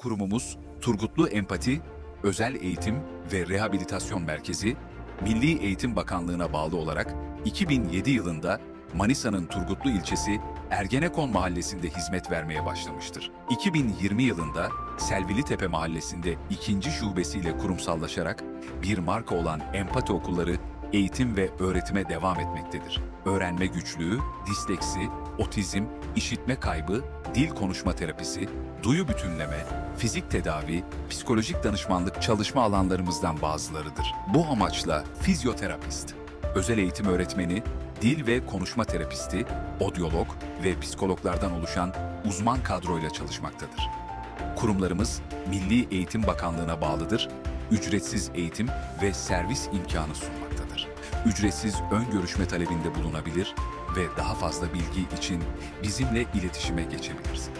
Kurumumuz Turgutlu Empati, Özel Eğitim ve Rehabilitasyon Merkezi, Milli Eğitim Bakanlığı'na bağlı olarak 2007 yılında Manisa'nın Turgutlu ilçesi Ergenekon mahallesinde hizmet vermeye başlamıştır. 2020 yılında Selvilitepe mahallesinde ikinci şubesiyle kurumsallaşarak bir marka olan Empati Okulları eğitim ve öğretime devam etmektedir. Öğrenme güçlüğü, disleksi, otizm, işitme kaybı, dil konuşma terapisi, duyu bütünleme, fizik tedavi, psikolojik danışmanlık çalışma alanlarımızdan bazılarıdır. Bu amaçla fizyoterapist, özel eğitim öğretmeni, dil ve konuşma terapisti, odyolog ve psikologlardan oluşan uzman kadroyla çalışmaktadır. Kurumlarımız Milli Eğitim Bakanlığı'na bağlıdır, ücretsiz eğitim ve servis imkanı sunmaktadır. Ücretsiz ön görüşme talebinde bulunabilir ve daha fazla bilgi için bizimle iletişime geçebilirsiniz.